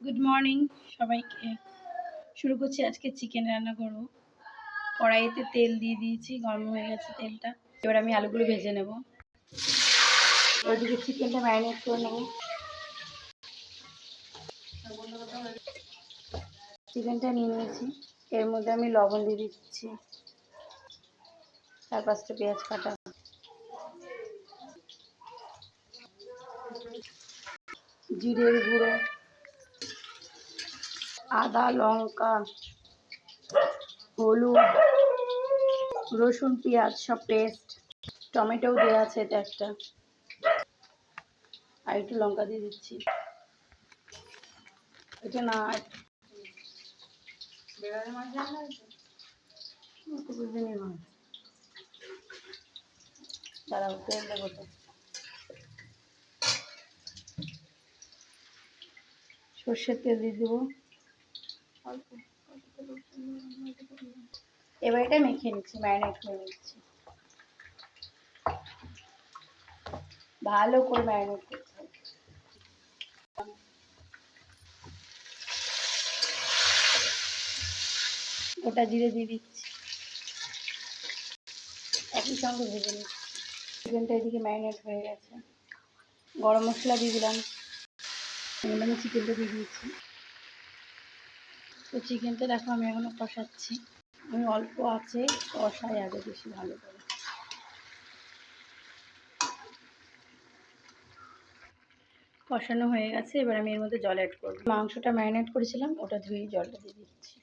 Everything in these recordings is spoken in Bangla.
গুড মর্নিং সবাইকে। শুরু করছি আজকে চিকেন রান্না করব। কড়াইতে তেল দিয়ে দিয়েছি, গরম হয়ে গেছে তেলটা। এবার আমি আলুগুলো ভেজে নেব। ওইদিকে চিকেনটা ম্যারিনেট করে নেব। চিকেনটা নিয়ে নিয়েছি। এর মধ্যে আমি লবণ দিয়ে দিচ্ছি। চার পাঁচটা পেঁয়াজ কাটা। জিরের গুঁড়ো। আদা, লঙ্কা, হলুদ, রসুন, পেঁয়াজ, সব পেস্ট টমেটো দেওয়া আছে এটা একটা। আর একটু লঙ্কা দিয়ে দিচ্ছি। এটা না সর্ষের তেল দিয়ে দেবো। এবার এটা মেখে নিচ্ছি, ম্যারিনেট করে নিচ্ছি। ভালো করে ম্যারিনেট করতে হবে। গোটা জিরে দিয়ে দিচ্ছি। একই সঙ্গে ভেজে নিচ্ছি। চিকেনটা এদিকে ম্যারিনেট হয়ে গেছে। গরম মশলা দিয়ে দিলাম। চিকেনটা দিয়ে দিয়েছি। তো চিকেনটা দেখো, আমি এখনও কষাচ্ছি। আমি অল্প আছে, কষাই আগে বেশি ভালো করে। কষানো হয়ে গেছে, এবার আমি এর মধ্যে জল অ্যাড করব। মাংসটা ম্যারিনেট করেছিলাম, ওটা ধুয়ে জলটা দিয়ে দিচ্ছি।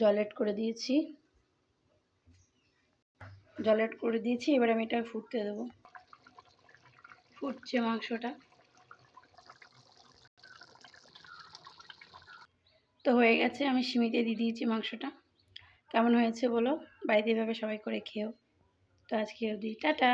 জল অ্যাড করে দিয়েছি। জল অ্যাড করে দিয়েছি, এবার আমি এটা ফুটতে দেবো। ফুটছে মাংসটা। তো হয়ে গেছে, আমি সিমিতে দিয়ে দিয়েছি মাংসটা। কেমন হয়েছে বলো? বাড়িতে এভাবে সবাই করে খেয়েও। তো আজকে অবধি, টাটা!